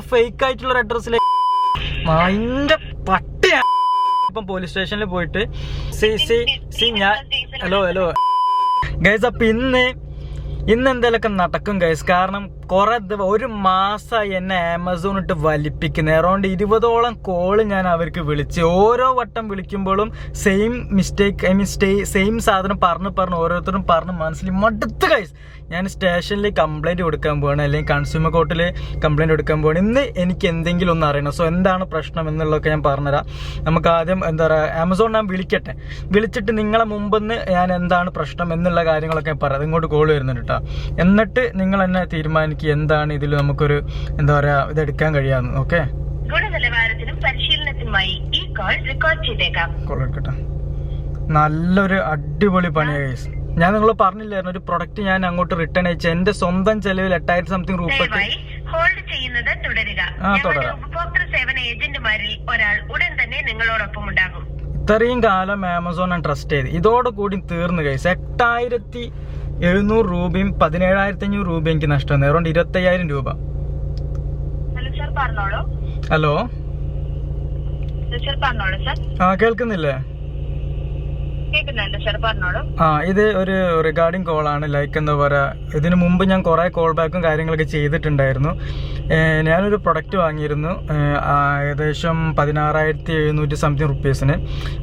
Fake ആയിട്ടുള്ള ഒരു അഡ്രസ്സിലേക്ക് അതിന്റെ പട്ടിയ. ഇപ്പം പോലീസ് സ്റ്റേഷനിൽ പോയിട്ട്. സി സി സി ഞാൻ ഹലോ ഹലോ ഗൈസ് അപ്പൊ ഇന്ന് ഇന്ന് എന്തെങ്കിലുമൊക്കെ നടക്കും ഗൈസ് കാരണം കുറെ ഒരു മാസമായി എന്നെ ആമസോൺ ഇട്ട് വലിപ്പിക്കുന്നത് അറൗണ്ട് ഇരുപതോളം കോൾ ഞാൻ അവർക്ക് വിളിച്ച് ഓരോ വട്ടം വിളിക്കുമ്പോഴും same mistake I mean stay same സാധനം പറഞ്ഞ് പറഞ്ഞ് ഓരോരുത്തരും പറഞ്ഞ് മനസ്സിൽ മടുത്ത് ഗൈസ് ഞാൻ സ്റ്റേഷനിൽ കംപ്ലൈന്റ് കൊടുക്കാൻ പോവാണ്. അല്ലെങ്കിൽ കൺസ്യൂമർ കോർട്ടിൽ കംപ്ലൈന്റ് കൊടുക്കാൻ പോവാണ്. ഇന്ന് എനിക്ക് എന്തെങ്കിലും ഒന്ന് അറിയണം. സോ എന്താണ് പ്രശ്നം എന്നുള്ളതൊക്കെ ഞാൻ പറഞ്ഞുതരാം. നമുക്ക് ആദ്യം എന്താ പറയുക ആമസോൺ ഞാൻ വിളിക്കട്ടെ. വിളിച്ചിട്ട് നിങ്ങളെ മുമ്പെന്ന് ഞാൻ എന്താണ് പ്രശ്നം എന്നുള്ള കാര്യങ്ങളൊക്കെ പറയാം. ഇങ്ങോട്ട് കോൾ വരുന്നുണ്ട് എന്നിട്ട് നിങ്ങൾ എന്നെ തീരുമാനിക്കുക എന്താണ് ഇതിൽ നമുക്കൊരു എന്താ പറയാ ഇത് എടുക്കാൻ കഴിയാന്ന് ഓക്കെ ഗുണനിലവാരത്തിനും പരിശീലനത്തിനുമായി ഈ കോൾ റെക്കോർഡ് ചെയ്തേക്കാം. കോൾ എടുക്കട്ടെ. നല്ലൊരു അടിപൊളി പണിയാണ് ഗൈസ് ഞാൻ നിങ്ങൾ പറഞ്ഞില്ലായിരുന്നു ഒരു പ്രൊഡക്റ്റ് ഞാൻ അങ്ങോട്ട് റിട്ടേൺ അയച്ചു എന്റെ സ്വന്തം ചെലവിൽ എട്ടായിരത്തി സംതിങ് രൂപയ്ക്ക് ഹോൾഡ് ചെയ്യുന്നത് തുടരുക. ഉപഭോക്തൃ സേവന ഏജന്റുമാരിൽ ഒരാൾ ഉടൻ തന്നെ നിങ്ങളോടൊപ്പം ഉണ്ടാകും. ഇത്രയും കാലം ആമസോൺ ട്രസ്റ്റ് ചെയ്ത്. ഇതോടുകൂടി തീർന്നു കൈസ് എട്ടായിരത്തി എഴുന്നൂറ് രൂപയും പതിനേഴായിരത്തി അഞ്ഞൂറ് രൂപ എനിക്ക് നഷ്ടം അറൗണ്ട് ഇരുപത്തയ്യായിരം രൂപ. ഹലോ ആ കേൾക്കുന്നില്ലേ? ആ ഇത് ഒരു റിഗാർഡിംഗ് ആണ്. ലൈക്ക് എന്താ പറയുക ഇതിന് മുമ്പ് ഞാൻ കുറേ കോൾ ബാക്കും കാര്യങ്ങളൊക്കെ ചെയ്തിട്ടുണ്ടായിരുന്നു. ഞാനൊരു പ്രൊഡക്റ്റ് വാങ്ങിയിരുന്നു. ഏകദേശം പതിനാറായിരത്തി എഴുന്നൂറ്റി സംതിങ് റുപ്പീസിന്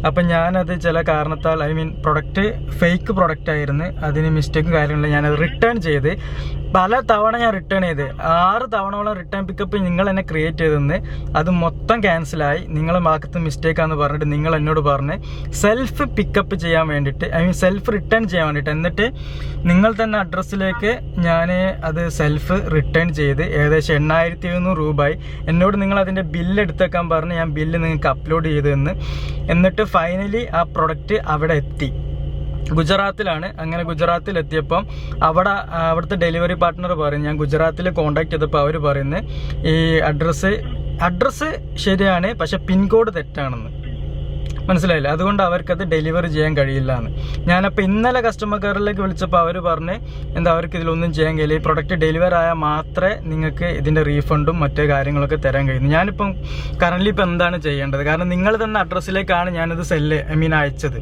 അപ്പം ഞാനത് ചില കാരണത്താൽ I mean product fake product ആയിരുന്നു. അതിന് മിസ്റ്റേക്കും കാര്യങ്ങളും ഞാനത് റിട്ടേൺ ചെയ്ത്. പല തവണ ഞാൻ റിട്ടേൺ ചെയ്ത്. ആറ് തവണയോളം റിട്ടേൺ പിക്കപ്പ് നിങ്ങൾ എന്നെ ക്രിയേറ്റ് ചെയ്തെന്ന്. അത് മൊത്തം ക്യാൻസലായി നിങ്ങളെ ഭാഗത്ത് മിസ്റ്റേക്കാന്ന് പറഞ്ഞിട്ട് നിങ്ങൾ എന്നോട് പറഞ്ഞ് സെൽഫ് പിക്കപ്പ് ചെയ്യാൻ വേണ്ടിയിട്ട് ഐ മീൻ സെൽഫ് റിട്ടേൺ ചെയ്യാൻ വേണ്ടിയിട്ട്. എന്നിട്ട് നിങ്ങൾ തന്നെ അഡ്രസ്സിലേക്ക് ഞാൻ അത് സെൽഫ് റിട്ടേൺ ചെയ്ത് ഏകദേശം എണ്ണായിരത്തി എഴുന്നൂറ് രൂപയായി എന്നോട് നിങ്ങൾ അതിന്റെ ബില്ല് എടുത്തേക്കാൻ പറഞ്ഞ് ഞാൻ ബില്ല് നിങ്ങൾക്ക് അപ്ലോഡ് ചെയ്തു തന്ന് എന്നിട്ട് ഫൈനലി ആ പ്രൊഡക്റ്റ് അവിടെ എത്തി. ഗുജറാത്തിലാണ്. അങ്ങനെ ഗുജറാത്തിൽ എത്തിയപ്പം അവിടെ അവിടുത്തെ ഡെലിവറി പാർട്ട്ണർ പറയും ഞാൻ ഗുജറാത്തിൽ കോണ്ടാക്ട് ചെയ്തപ്പോൾ അവർ പറയുന്നത് ഈ അഡ്രസ്സ് അഡ്രസ്സ് ശരിയാണ് പക്ഷെ പിൻകോഡ് തെറ്റാണെന്ന്. മനസ്സിലായില്ല? അതുകൊണ്ട് അവർക്കത് ഡെലിവറി ചെയ്യാൻ കഴിയില്ല എന്ന് ഞാനപ്പോൾ ഇന്നലെ കസ്റ്റമർ കെയറിലേക്ക് വിളിച്ചപ്പോൾ അവർ പറഞ്ഞ് എന്താ അവർക്ക് ഇതിലൊന്നും ചെയ്യാൻ കഴിയില്ല. ഈ പ്രൊഡക്റ്റ് ഡെലിവർ ആയാൽ മാത്രമേ നിങ്ങൾക്ക് ഇതിന്റെ റീഫണ്ടും മറ്റേ കാര്യങ്ങളൊക്കെ തരാൻ കഴിയുന്നു ഞാനിപ്പം കറന്റ് ഇപ്പം എന്താണ് ചെയ്യേണ്ടത്? കാരണം നിങ്ങൾ തന്ന അഡ്രസ്സിലേക്കാണ് ഞാനിത് സെല്ല് ഐ മീൻ അയച്ചത്.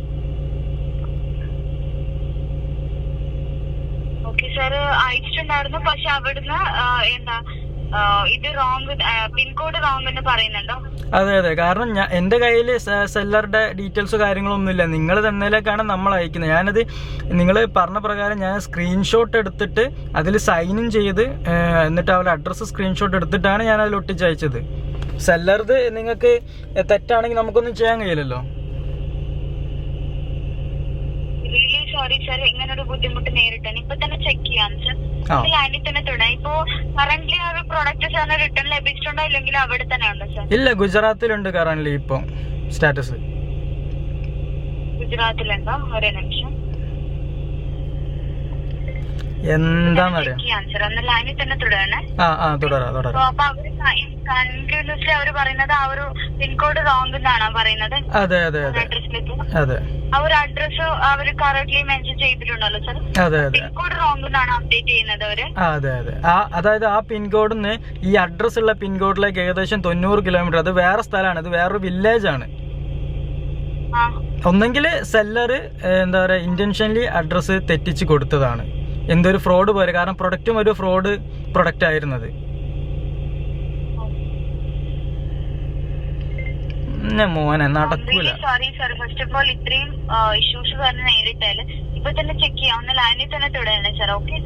അയച്ചിട്ടുണ്ടായിരുന്നു. പക്ഷെ അവിടുന്ന് എന്താ ഇത് റോങ് പിൻകോഡ് റോങ് എന്ന് പറയുന്നുണ്ടോ? അതെ അതെ. കാരണം ഞാൻ എന്റെ കയ്യിൽ സെല്ലറുടെ ഡീറ്റെയിൽസ് കാര്യങ്ങളൊന്നുമില്ല. നിങ്ങൾ തന്നതിലേക്കാണ് നമ്മൾ അയക്കുന്നത്. ഞാനത് നിങ്ങൾ പറഞ്ഞ പ്രകാരം ഞാൻ സ്ക്രീൻഷോട്ട് എടുത്തിട്ട് അതിൽ സൈനും ചെയ്ത് എന്നിട്ട് അവരുടെ അഡ്രസ്സ് സ്ക്രീൻഷോട്ട് എടുത്തിട്ടാണ് ഞാൻ അതിൽ ഒട്ടിച്ചയച്ചത്. അയച്ചത് നിങ്ങൾക്ക് തെറ്റാണെങ്കിൽ നമുക്കൊന്നും ചെയ്യാൻ കഴിയില്ലല്ലോ റിയലി സോറി സർ ഇങ്ങനെ ഒരു ബുദ്ധിമുട്ട് നേരിട്ടാണ് ഇപ്പൊ തന്നെ ചെക്ക് ചെയ്യാം സർ ലാൻഡിൽ തന്നെ തുടങ്ങാം ഇപ്പോ കറന്റ് ആ ഒരു പ്രൊഡക്റ്റ് സാറിന് റിട്ടേൺ ലഭിച്ചിട്ടുണ്ടോ ഇല്ലെങ്കിൽ അവിടെ തന്നെ ഉണ്ടോ സർ ഇല്ല ഗുജറാത്തിലുണ്ട് കറന്റ് ഇപ്പൊ സ്റ്റാറ്റസ് ഗുജറാത്തിലുണ്ടോ? ഒരേ നിമിഷം. തുടരണേ ആ ആ തുടരാം അപ്പൊ തുടരാം അവർ അവർ പറയുന്നത് ആ ഒരു പിൻകോഡ് റോങ് എന്നാണോ പറയുന്നത്. അതെ അതെ അതെ. അതെ. ആ ഒരു അഡ്രസ് അവർ കറക്റ്റ്ലി മെൻഷൻ ചെയ്തിട്ടുണ്ടല്ലോ സർ അതെ അതെ. പിൻകോഡ് റോങ് എന്നാണ് അപ്ഡേറ്റ് ചെയ്യുന്നത് അവർ. അതെ അതെ. ആ അതായത് ആ പിൻകോഡിൽ നിന്ന് ഈ അഡ്രസ് ഉള്ള പിൻകോഡിലേക്ക് ഏകദേശം തൊണ്ണൂറ് കിലോമീറ്റർ അത് വേറെ സ്ഥലമാണ് ഇത് വേറൊരു വില്ലേജ് ആണ്. ഒന്നെങ്കിൽ സെല്ലർ എന്താ പറയുക ഇന്റൻഷനലി അഡ്രസ്സ് തെറ്റിച്ച് കൊടുത്തതാണ്. എന്തൊരു ഫ്രോഡ് പോലെ കാരണം പ്രൊഡക്റ്റും ഒരു ഫ്രോഡ് പ്രൊഡക്റ്റ് ആയിരുന്നത്. മോനെ നടക്കൂല. Sorry sir first of all ഇത്രയും ഇഷ്യൂസ് കാരണം നേരിട്ടാൽ. ഇപ്പൊ തന്നെ ചെക്ക് ചെയ്യാം. ഒന്ന് ലൈനിൽ തന്നെ തുടരണം സർ ഓക്കെ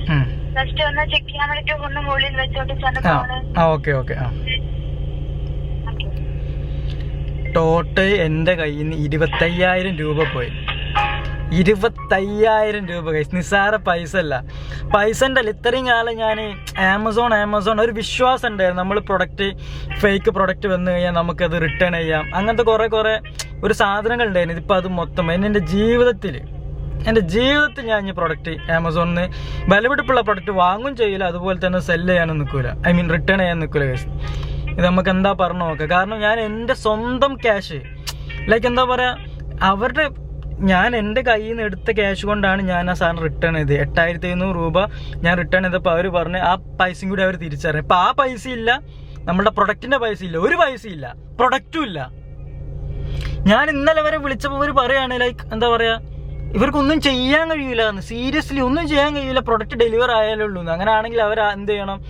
ഫസ്റ്റ് ഒന്ന് ചെക്ക് ചെയ്യാൻ പറ്റുമോ ഒന്ന് മുകളിൽ വെച്ചോട്ട് സാറിന് ആ ആ ഓക്കെ ഓക്കെ ടോട്ടൽ എന്റെ കയ്യിൽ നിന്ന് ഇരുപത്തയ്യായിരം രൂപ പോയി. ഇരുപത്തയ്യായിരം രൂപ കൈസ് നിസ്സാര പൈസ അല്ല പൈസ അല്ല ഇത്രയും കാലം ഞാൻ ആമസോൺ ആമസോൺ ഒരു വിശ്വാസം ഉണ്ടായിരുന്നു. നമ്മൾ പ്രൊഡക്റ്റ് ഫേക്ക് പ്രൊഡക്റ്റ് വന്നു കഴിഞ്ഞാൽ നമുക്കത് റിട്ടേൺ ചെയ്യാം. അങ്ങനത്തെ കുറേ കുറേ ഒരു സാധനങ്ങൾ ഉണ്ടായിരുന്നു. ഇതിപ്പോൾ അത് മൊത്തം. എന്നെ എന്റെ ജീവിതത്തിൽ എന്റെ ജീവിതത്തിൽ ഞാൻ ഈ പ്രൊഡക്റ്റ് ആമസോണിൽ നിന്ന് വിലപിടിപ്പുള്ള പ്രൊഡക്റ്റ് വാങ്ങും ചെയ്യില്ല. അതുപോലെ തന്നെ സെല്ല് ചെയ്യാനും നിൽക്കില്ല ഐ മീൻ റിട്ടേൺ ചെയ്യാൻ നിൽക്കില്ല കേസ് ഇത് നമുക്ക് എന്താ പറഞ്ഞു നോക്കുക കാരണം ഞാൻ എന്റെ സ്വന്തം ക്യാഷ് ലൈക്ക് എന്താ പറയുക അവരുടെ ഞാൻ എന്റെ കയ്യിൽ നിന്ന് എടുത്ത ക്യാഷ് കൊണ്ടാണ് ഞാൻ ആ സാധനം റിട്ടേൺ ചെയ്തത്. എട്ടായിരത്തി എഴുന്നൂറ് രൂപ ഞാൻ റിട്ടേൺ ചെയ്തപ്പോൾ അവർ പറഞ്ഞ് ആ പൈസയും കൂടി അവർ തിരിച്ചറിയും ഇപ്പം ആ പൈസ ഇല്ല. നമ്മുടെ പ്രൊഡക്റ്റിന്റെ പൈസ ഇല്ല. ഒരു പൈസ ഇല്ല. പ്രൊഡക്റ്റും ഇല്ല. ഞാൻ ഇന്നലെ വരെ വിളിച്ചപ്പോൾ ഇവർ പറയുകയാണ് ലൈക്ക് എന്താ പറയുക ഇവർക്കൊന്നും ചെയ്യാൻ കഴിയില്ല എന്ന് സീരിയസ്ലി ഒന്നും ചെയ്യാൻ കഴിയില്ല പ്രൊഡക്റ്റ് ഡെലിവർ ആയാലേ ഉള്ളൂ എന്ന് അങ്ങനെയാണെങ്കിൽ അവർ എന്ത് ചെയ്യണം?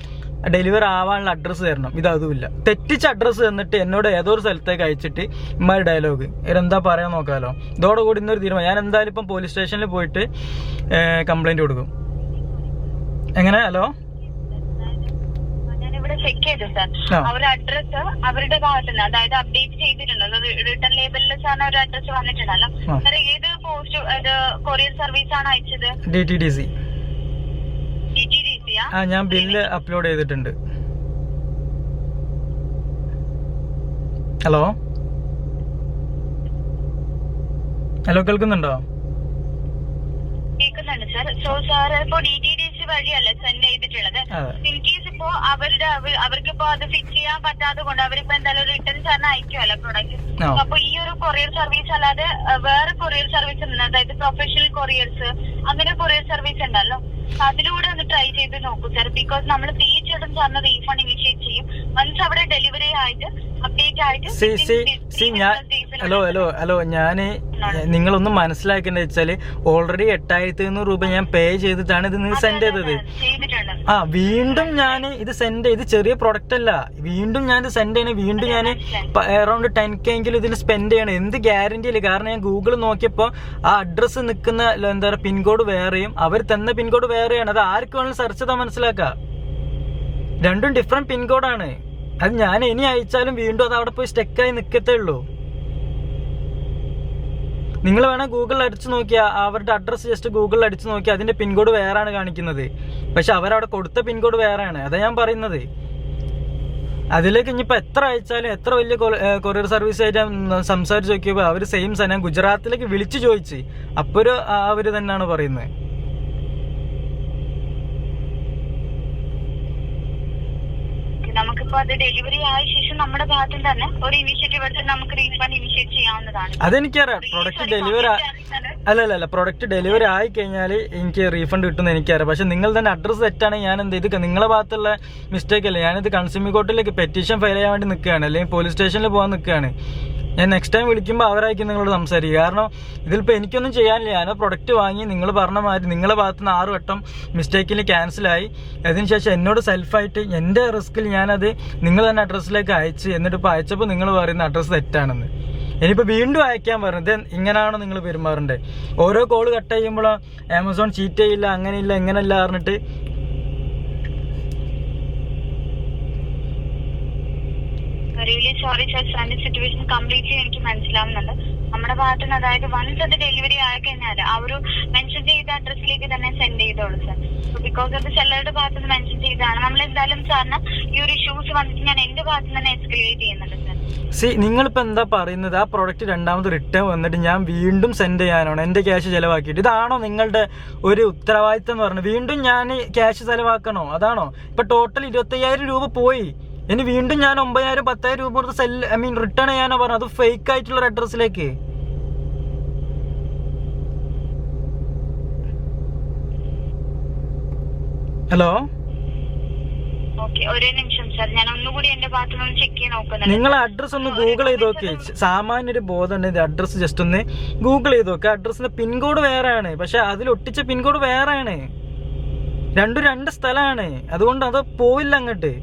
ഡെലിവർ ആവാനുള്ള അഡ്രസ്സ് തരണം. ഇത് അതുമില്ല തെറ്റിച്ച അഡ്രസ്സ് തന്നിട്ട് എന്നോട് ഏതോ ഒരു സ്ഥലത്തേക്ക് അയച്ചിട്ട് ഇമ്മാരി ഡയലോഗ് ഇവരെന്താ പറയാൻ നോക്കാലോ? ഇതോടുകൂടി ഇന്നൊരു തീരുമാനം. ഞാൻ എന്തായാലും ഇപ്പം പോലീസ് സ്റ്റേഷനിൽ പോയിട്ട് കംപ്ലൈന്റ് കൊടുക്കും. എങ്ങനെ? ഹലോ? ചെക്ക് ചെയ്തു സാർ. അവരുടെ അഡ്രസ് അവരുടെ ഭാഗത്തുനിന്ന് അതായത് അപ്ഡേറ്റ് ചെയ്തിട്ടുണ്ടല്ലോ റിട്ടേൺ ലേബലിൽ സാറിന് ഒരു അഡ്രസ് വന്നിട്ടുണ്ടല്ലോ. സാർ ഏത് പോസ്റ്റ് കൊറിയർ സർവീസ് ആണ് അയച്ചത്? ഡി ടി സി ആ ഞാൻ ബില്ല് അപ്ലോഡ് ചെയ്തിട്ടുണ്ട്. ഹലോ? ഹലോ കേൾക്കുന്നുണ്ടോ? കേൾക്കുന്നുണ്ട് സാർ. സോ സാർ ഇപ്പോ ഡി വഴിയല്ലേ സെൻഡ് ചെയ്തിട്ടുള്ളത്. ഇൻ കേസ് ഇപ്പോ അവരുടെ അവ- അവർക്കിപ്പോ അത് ഫിക്സ് ചെയ്യാൻ പറ്റാതെ കൊണ്ട് അവരിപ്പോ എന്തായാലും റിട്ടേൺ തന്നെ അയക്കുമല്ലോ പ്രൊഡക്റ്റ്. അപ്പൊ ഈ ഒരു കൊറിയർ സർവീസ് അല്ലാതെ വേറെ കൊറിയർ സർവീസ് ഉണ്ട്. അതായത് പ്രൊഫഷണൽ കൊറിയേഴ്സ് അങ്ങനെ കൊറിയർ സർവീസ് ഉണ്ടല്ലോ. അതിലൂടെ ഒന്ന് ട്രൈ ചെയ്ത് നോക്കൂ സാർ ബിക്കോസ് നമ്മൾ തീർച്ചയായിട്ടും സാറിന് റീഫണ്ട് ഇനിഷ്യേറ്റ് ചെയ്യും. വൺസ് അവിടെ ഡെലിവറി ആയിട്ട് അപ്ഡേറ്റ് ആയിട്ട് ഹലോ ഹലോ ഹലോ ഞാൻ നിങ്ങളൊന്നും മനസ്സിലാക്കേണ്ടത് വെച്ചാൽ ഓൾറെഡി എട്ടായിരത്തി എഴുന്നൂറ് രൂപ ഞാൻ പേ ചെയ്തിട്ടാണ് ഇത് നിങ്ങൾ സെൻഡ് ചെയ്തത്. ആ വീണ്ടും ഞാൻ ഇത് സെൻഡ് ചെയ്ത് ചെറിയ പ്രൊഡക്റ്റ് അല്ല. വീണ്ടും ഞാൻ ഇത് സെൻഡ് ചെയ്യണേ വീണ്ടും ഞാൻ അറൌണ്ട് ടെൻ കെ എങ്കിലും ഇതിന് സ്പെൻഡ് ചെയ്യണം. എന്ത് ഗ്യാരണ്ടി ഇല്ല കാരണം ഞാൻ ഗൂഗിൾ നോക്കിയപ്പോൾ ആ അഡ്രസ്സ് നിൽക്കുന്ന എന്താ പറയുക പിൻകോഡ് വേറെയും അവർ തന്ന പിൻകോഡ് വേറെയാണ്. അത് ആർക്ക് വേണമെങ്കിലും സെർച്ച് ചെയ്താൽ മനസ്സിലാക്കാം. രണ്ടും ഡിഫറെന്റ് പിൻകോഡാണ് അത് ഞാൻ ഇനി അയച്ചാലും വീണ്ടും അത് അവിടെ പോയി സ്റ്റെക്കായി നിൽക്കത്തേ ഉള്ളൂ നിങ്ങൾ വേണേൽ ഗൂഗിളിൽ അടിച്ചു നോക്കിയാൽ അവരുടെ അഡ്രസ്സ് ജസ്റ്റ് ഗൂഗിളിൽ അടിച്ചു നോക്കിയാൽ അതിന്റെ പിൻകോഡ് വേറെയാണ് കാണിക്കുന്നത്. പക്ഷെ അവരവിടെ കൊടുത്ത പിൻകോഡ് വേറെയാണ് അതാ ഞാൻ പറയുന്നത്. അതിലേക്ക് ഇനിയിപ്പോൾ എത്ര അയച്ചാലും എത്ര വലിയ കൊറിയർ സർവീസ് ആയിട്ട് സംസാരിച്ച് നോക്കിയപ്പോൾ അവർ സെയിം സാധനം ഗുജറാത്തിലേക്ക് വിളിച്ചു ചോദിച്ച്. അപ്പോൾ അവർ തന്നെയാണ് പറയുന്നത്. നമുക്കിപ്പോ അത് ഡെലിവറി ആയ ശേഷം നമ്മുടെ ഭാഗത്തു തന്നെ ഒരു ഇനിഷ്യേറ്റീവ് എടുത്ത് നമുക്ക് റീഫണ്ട് ഇനിഷ്യേറ്റ് ചെയ്യാവുന്നതാണ്. അതെനിക്കറിയാം. പ്രൊഡക്റ്റ് ഡെലിവറി അല്ല അല്ല അല്ല പ്രൊഡക്റ്റ് ഡെലിവറി ആയി കഴിഞ്ഞാൽ എനിക്ക് റീഫണ്ട് കിട്ടുന്ന എനിക്കറിയാം. പക്ഷെ നിങ്ങൾ തന്നെ അഡ്രസ്സ് തെറ്റാണ് ഞാൻ എന്ത് ഇത് നിങ്ങളെ ഭാഗത്തുള്ള മിസ്റ്റേക്ക് അല്ലേ? ഞാനിത് കൺസ്യൂമർ കോർട്ടിലേക്ക് പെറ്റീഷൻ ഫയൽ ചെയ്യാൻ വേണ്ടി നിൽക്കുകയാണ്. അല്ലെങ്കിൽ പോലീസ് സ്റ്റേഷനിൽ പോകാൻ നിൽക്കുകയാണ്. ഞാൻ നെക്സ്റ്റ് ടൈം വിളിക്കുമ്പോൾ അവരായിരിക്കും നിങ്ങളോട് സംസാരിക്കുക. കാരണം ഇതിലിപ്പോൾ എനിക്കൊന്നും ചെയ്യാനില്ല. ഞാൻ പ്രൊഡക്റ്റ് വാങ്ങി നിങ്ങൾ പറഞ്ഞ മാതിരി നിങ്ങളുടെ ഭാഗത്ത് നിന്ന് ആറ് വട്ടം മിസ്റ്റേക്കിൽ ക്യാൻസലായി അതിനുശേഷം എന്നോട് സെൽഫായിട്ട് എന്റെ റിസ്കിൽ ഞാനത് നിങ്ങൾ തന്നെ അഡ്രസ്സിലേക്ക് അയച്ച് എന്നിട്ട് ഇപ്പോൾ അയച്ചപ്പോൾ നിങ്ങൾ പറയുന്ന അഡ്രസ്സ് തെറ്റാണെന്ന്. ഇനിയിപ്പോൾ വീണ്ടും അയക്കാൻ പറഞ്ഞത് ഇങ്ങനെയാണോ നിങ്ങൾ പെരുമാറേണ്ടത് ഓരോ കോൾ കട്ട് ചെയ്യുമ്പോഴോ ആമസോൺ ചീറ്റ് ചെയ്യില്ല അങ്ങനെയില്ല ഇങ്ങനെയല്ല പറഞ്ഞിട്ട് റിയലി സോറി സർ സാറിന്റെ സിറ്റുവേഷൻ കംപ്ലീറ്റ്ലി എനിക്ക് മനസ്സിലാവുന്നുണ്ട്. നമ്മുടെ ഭാഗത്ത് നിന്ന് അതായത് വൺസ് അത് ഡെലിവറി ആയി കഴിഞ്ഞാൽ ആ ഒരു മെൻഷൻ ചെയ്ത അഡ്രസ്സിലേക്ക് തന്നെ സെൻഡ് ചെയ്തോളൂ സർ ബിക്കോസ് അത് സെല്ലറുടെ ഭാഗത്ത് നിന്ന് മെൻഷൻ ചെയ്തതാണ്. നമ്മൾ എന്തായാലും സാറിന് ഈ ഒരു ഇഷ്യൂസ് വന്നിട്ട് ഞാൻ എന്റെ ഭാഗത്ത് നിന്ന് തന്നെ എസ്കലേറ്റ് ചെയ്യുന്നുണ്ട് സർ സി നിങ്ങളിപ്പോൾ എന്താ പറയുന്നത്? ആ പ്രോഡക്റ്റ് രണ്ടാമത് റിട്ടേൺ വന്നിട്ട് ഞാൻ വീണ്ടും സെൻഡ് ചെയ്യാനാണ്. എന്റെ ക്യാഷ് ചിലവാക്കിയിട്ട്. ഇതാണോ നിങ്ങളുടെ ഒരു ഉത്തരവാദിത്തം എന്ന് പറഞ്ഞത്? വീണ്ടും ഞാൻ ക്യാഷ് ചിലവാക്കണോ? അതാണോ? ഇപ്പൊ ടോട്ടൽ ഇരുപത്തയ്യായിരം രൂപ പോയി. ഇനി വീണ്ടും ഞാൻ ഒമ്പതിനായിരം പത്തായിരം രൂപ കൊടുത്ത് സെൽ ഐ മീൻ റിട്ടേൺ ചെയ്യാനോ പറഞ്ഞു അത് ഫേക്ക് ആയിട്ടുള്ള ഒരു അഡ്രസ്സിലേക്ക് ഹലോ ഓക്കെ ഒരേ നിമിഷം സർ ഞാൻ ഒന്നുകൂടി എന്റെ ഭാഗത്ത് നിന്ന് ചെക്ക് ചെയ്ത് നോക്കുന്നുണ്ട്. നിങ്ങൾ അഡ്രസ് ഒന്ന് ഗൂഗിൾ ചെയ്ത് നോക്കി. സാമാന്യ ഒരു ബോധം ഉണ്ട് അഡ്രസ് ജസ്റ്റ് ഒന്ന് ഗൂഗിൾ ചെയ്ത് നോക്കുക അഡ്രസ്സിന്റെ പിൻകോഡ് വേറെയാണ്. പക്ഷെ അതിൽ ഒട്ടിച്ച പിൻകോഡ് വേറെയാണ്. രണ്ടും രണ്ട് സ്ഥലമാണ്. അതുകൊണ്ട് അത് പോവില്ല അങ്ങോട്ട്.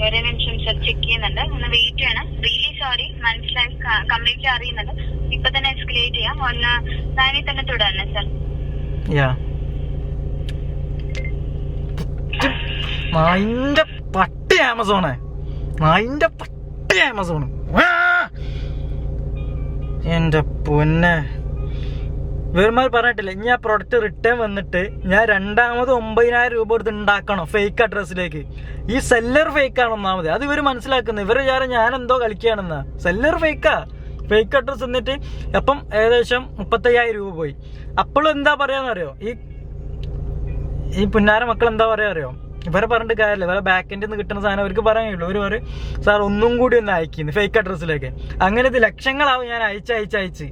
നിമിഷം സർ ചെക്ക് ചെയ്യുന്നുണ്ട്. ഒന്ന് വെയിറ്റ് ചെയ്യണം. റിയലി സോറി മനസ്സിലായി കംപ്ലീറ്റ്ലി അറിയുന്നുണ്ട് ഇപ്പൊ തന്നെ എസ്കലേറ്റ് ചെയ്യാം. ഒന്ന് ലൈനിൽ തന്നെ തുടരണം സർ നായിന്റെ പട്ടി ആമസോണേ. നായിന്റെ പട്ടി ആമസോൺ എന്റെ പൊന്നെ. ഇവന്മാർ പറഞ്ഞിട്ടില്ല. ഇനി ആ പ്രൊഡക്റ്റ് റിട്ടേൺ വന്നിട്ട് ഞാൻ രണ്ടാമത് ഒമ്പതിനായിരം രൂപ കൊടുത്ത് ഉണ്ടാക്കണം ഫേക്ക് അഡ്രസ്സിലേക്ക് ഈ സെല്ലർ ഫേക്ക് ആണ് ഒന്നാമത് അത് ഇവർ മനസ്സിലാക്കുന്നത് ഇവർ വിചാരം ഞാൻ എന്തോ കളിക്കുകയാണെന്നാ സെല്ലർ ഫേക്കാ ഫേക്ക് അഡ്രസ്സ് എന്നിട്ട് അപ്പം ഏകദേശം മുപ്പത്തയ്യായിരം രൂപ പോയി. അപ്പോഴും എന്താ പറയാന്നറിയോ ഈ ഈ പുന്നാര മക്കൾ എന്താ പറയാ അറിയോ? ഇവരെ പറഞ്ഞിട്ട് കാര്യമില്ല. ഇവരെ ബാക്കിന്റെ നിന്ന് കിട്ടുന്ന സാധനം അവർക്ക് പറയാനുള്ളൂ ഒരു പറയും സാർ ഒന്നും കൂടി ഒന്ന് അയക്കുന്നു ഫേക്ക് അഡ്രസ്സിലേക്ക് അങ്ങനെ ഇത് ലക്ഷങ്ങളാവും ഞാൻ അയച്ച് അയച്ച് അയച്ച്.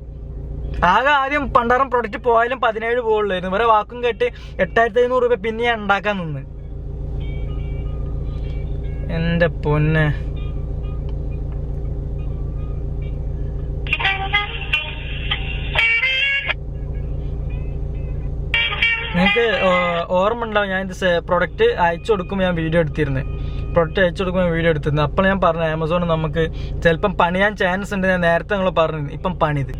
ആകെ ആദ്യം പണ്ടാറം പ്രൊഡക്റ്റ് പോയാലും പതിനേഴ് പോകുള്ളായിരുന്നു ഇവരെ വാക്കും കേട്ട് എട്ടായിരത്തി അഞ്ഞൂറ് രൂപ പിന്നെ ഉണ്ടാക്കാൻ നിന്ന്. എന്റെ പൊന്നെ. നിങ്ങൾക്ക് ഓർമ്മ ഉണ്ടാവും ഞാൻ ഇത് പ്രൊഡക്റ്റ് അയച്ചു കൊടുക്കുമ്പോ ഞാൻ വീഡിയോ എടുത്തിരുന്നത് പ്രൊഡക്റ്റ് അയച്ചു കൊടുക്കുമ്പോൾ വീഡിയോ എടുത്തിരുന്നു. അപ്പോൾ ഞാൻ പറഞ്ഞു ആമസോൺ നമുക്ക് ചിലപ്പം പണിയാൻ ചാൻസ് ഉണ്ട് ഞാൻ നേരത്തെ നിങ്ങൾ പറഞ്ഞു ഇപ്പം പണിത്.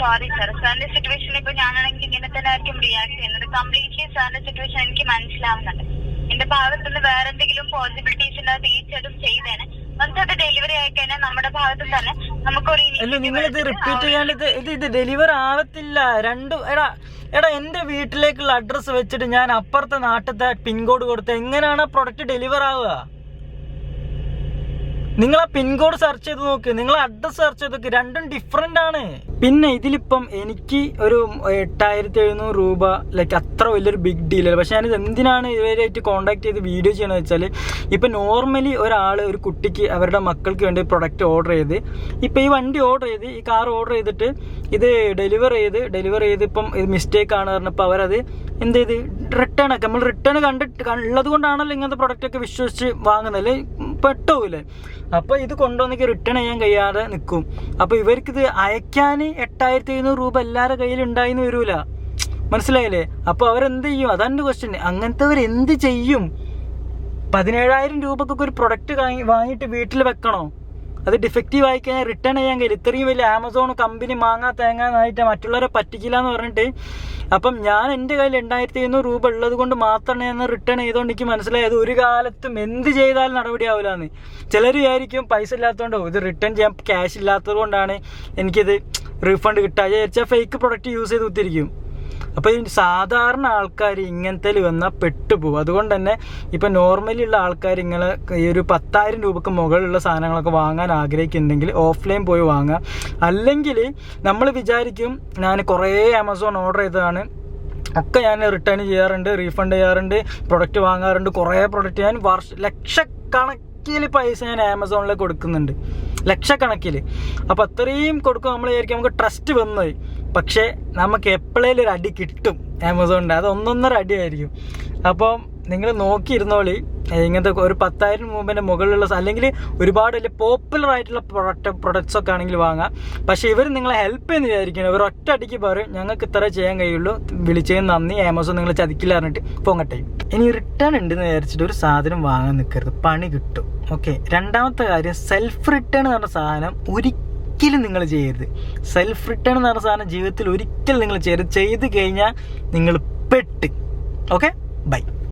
സോറി സർ സാറിന്റെ സിറ്റുവേഷൻ ഇപ്പൊ ഞാനാണെങ്കിൽ ഇങ്ങനെ തന്നെ ആയിരിക്കും റിയാക്ട് ചെയ്യുന്നത്. കംപ്ലീറ്റ്ലി സാറിന്റെ സിറ്റുവേഷൻ എനിക്ക് മനസ്സിലാവുന്നുണ്ട്. എന്റെ ഭാഗത്തുനിന്ന് വേറെ എന്തെങ്കിലും പോസിബിലിറ്റീസ് ഉണ്ടെങ്കിൽ തീർച്ചയായിട്ടും ചെയ്തേനെ. അത് ഡെലിവറി ആയിക്കഴിഞ്ഞാൽ നമ്മുടെ ഭാഗത്തു തന്നെ നമുക്കൊരു അല്ല നിങ്ങൾ ഇത് റിപ്പീറ്റ് ചെയ്യാണ്ട് ഇത് ഇത് ഇത് ഡെലിവർ ആവത്തില്ല. രണ്ട് എടാ എടാ എന്റെ വീട്ടിലേക്കുള്ള അഡ്രസ്സ് വെച്ചിട്ട് ഞാൻ അപ്പുറത്തെ നാട്ടിലത്തെ പിൻകോഡ് കൊടുത്ത് എങ്ങനെയാണ് പ്രൊഡക്റ്റ് ഡെലിവർ ആവുക? നിങ്ങൾ ആ പിൻകോഡ് സെർച്ച് ചെയ്ത് നോക്ക്. നിങ്ങൾ അഡ്രസ് സെർച്ച് ചെയ്ത് നോക്ക്. രണ്ടും ഡിഫറെന്റ് ആണ്. പിന്നെ ഇതിലിപ്പം എനിക്ക് ഒരു എട്ടായിരത്തി എഴുന്നൂറ് രൂപ ലൈക്ക് അത്ര വലിയൊരു ബിഗ് ഡീൽ അല്ല? പക്ഷെ ഞാനിത് എന്തിനാണ് ഇവരായിട്ട് കോൺടാക്ട് ചെയ്ത് വീഡിയോ ചെയ്യണമെന്ന് വെച്ചാൽ ഇപ്പം നോർമലി ഒരാൾ ഒരു കുട്ടിക്ക് അവരുടെ മക്കൾക്ക് വേണ്ടി പ്രൊഡക്റ്റ് ഓർഡർ ചെയ്ത് ഇപ്പം ഈ വണ്ടി ഓർഡർ ചെയ്ത് ഈ കാർ ഓർഡർ ചെയ്തിട്ട് ഇത് ഡെലിവർ ചെയ്ത് ഡെലിവർ ചെയ്ത് ഇപ്പം ഇത് മിസ്റ്റേക്ക് ആണ് പറഞ്ഞപ്പോൾ അവരത് എന്ത് ചെയ്ത്? റിട്ടേൺ ഒക്കെ. നമ്മൾ റിട്ടേൺ കണ്ടിട്ട് ഉള്ളത് കൊണ്ടാണല്ലോ ഇങ്ങനത്തെ പ്രൊഡക്റ്റ് ഒക്കെ വിശ്വസിച്ച് വാങ്ങുന്നത്. പെട്ടൂല്ലേ അപ്പോൾ ഇത് കൊണ്ടുവന്നെങ്കിൽ റിട്ടേൺ ചെയ്യാൻ കഴിയാതെ നിൽക്കും അപ്പോൾ ഇവർക്കിത് അയക്കാൻ എട്ടായിരത്തി എഴുന്നൂറ് രൂപ എല്ലാവരുടെ കയ്യിൽ ഉണ്ടായിന്ന് വരൂല. മനസ്സിലായില്ലേ? അപ്പോൾ അവരെന്ത് ചെയ്യും? അതാണ് ക്വസ്റ്റ്യൻ അങ്ങനത്തെ എന്ത് ചെയ്യും? പതിനേഴായിരം രൂപക്കൊക്കെ ഒരു പ്രൊഡക്റ്റ് വാങ്ങിയിട്ട് വീട്ടിൽ വെക്കണോ? അത് ഡിഫക്റ്റീവ് ആയി കഴിഞ്ഞാൽ റിട്ടേൺ ചെയ്യാൻ കഴിയില്ല. ഇത്രയും വലിയ ആമസോൺ കമ്പനി മാങ്ങാ തേങ്ങാന്നായിട്ട് മറ്റുള്ളവരെ പറ്റിക്കില്ല എന്ന് പറഞ്ഞിട്ട് അപ്പം ഞാൻ എന്റെ കയ്യിൽ രണ്ടായിരത്തി എഴുന്നൂറ് രൂപ ഉള്ളത് കൊണ്ട് മാത്രമാണ് ഞാൻ റിട്ടേൺ ചെയ്തുകൊണ്ട് എനിക്ക് മനസ്സിലായത് ഒരു കാലത്തും എന്ത് ചെയ്താലും നടപടിയാവില്ല എന്ന് ചിലർ വിചാരിക്കും പൈസ ഇല്ലാത്തതുകൊണ്ടോ ഇത് റിട്ടേൺ ചെയ്യാൻ ക്യാഷ് ഇല്ലാത്തത് കൊണ്ടാണ് എനിക്കിത് റീഫണ്ട് കിട്ടുക വിചാരിച്ചാൽ ഫേക്ക് പ്രൊഡക്റ്റ് യൂസ് ചെയ്ത് കുത്തിരിക്കും അപ്പോൾ ഈ സാധാരണ ആൾക്കാർ ഇങ്ങനത്തെ വന്നാൽ പെട്ടുപോകും അതുകൊണ്ട് തന്നെ ഇപ്പൊ നോർമലി ഉള്ള ആൾക്കാർ ഇങ്ങനെ ഈ ഒരു പത്തായിരം രൂപക്ക് മുകളിലുള്ള സാധനങ്ങളൊക്കെ വാങ്ങാൻ ആഗ്രഹിക്കുന്നുണ്ടെങ്കിൽ ഓഫ്ലൈൻ പോയി വാങ്ങുക അല്ലെങ്കിൽ നമ്മൾ വിചാരിക്കും ഞാൻ കുറേ ആമസോൺ ഓർഡർ ചെയ്തതാണ്. ഒക്കെ ഞാൻ റിട്ടേൺ ചെയ്യാറുണ്ട് റീഫണ്ട് ചെയ്യാറുണ്ട് പ്രൊഡക്റ്റ് വാങ്ങാറുണ്ട് കുറേ പ്രൊഡക്റ്റ് ഞാൻ വർഷ ലക്ഷക്കണക്കിൽ പൈസ ഞാൻ ആമസോണിൽ കൊടുക്കുന്നുണ്ട്. ലക്ഷക്കണക്കിൽ അപ്പോൾ അത്രയും കൊടുക്കും നമ്മൾ വിചാരിക്കും നമുക്ക് ട്രസ്റ്റ് വന്നുപോയി പക്ഷേ നമുക്ക് എപ്പോഴേലും ഒരു അടി കിട്ടും ആമസോണിന്റെ. അത് ഒന്നൊന്നര അടിയായിരിക്കും. അപ്പം നിങ്ങൾ നോക്കിയിരുന്നോളി ഇങ്ങനത്തെ ഒരു പത്തായിരം മുമ്പിന്റെ മുകളിലുള്ള അല്ലെങ്കിൽ ഒരുപാട് വലിയ പോപ്പുലർ ആയിട്ടുള്ള പ്രൊഡക്റ്റ് പ്രൊഡക്ട്സ് ഒക്കെ ആണെങ്കിൽ വാങ്ങാം. പക്ഷേ ഇവർ നിങ്ങളെ ഹെൽപ്പ് ചെയ്യുന്ന വിചാരിക്കണം ഇവർ ഒറ്റ അടിക്ക് പറയും ഞങ്ങൾക്ക് ഇത്ര ചെയ്യാൻ കഴിയുള്ളൂ. വിളിച്ചതിന് നന്ദി. ആമസോൺ നിങ്ങൾ ചതിക്കില്ല പറഞ്ഞിട്ട് പൊങ്ങട്ടെ. ഇനി റിട്ടേൺ ഉണ്ടെന്ന് വിചാരിച്ചിട്ട് ഒരു സാധനം വാങ്ങാൻ നിൽക്കരുത് പണി കിട്ടും. ഓക്കെ രണ്ടാമത്തെ കാര്യം സെൽഫ് റിട്ടേൺ എന്ന് പറഞ്ഞ സാധനം ഒരിക്കലും നിങ്ങൾ ചെയ്യരുത്. സെൽഫ് റിട്ടേൺ എന്ന് പറഞ്ഞ സാധനം ജീവിതത്തിൽ ഒരിക്കലും നിങ്ങൾ ചെയ്യരുത്. ചെയ്ത് കഴിഞ്ഞാൽ നിങ്ങൾ പെട്ട്. Okay bye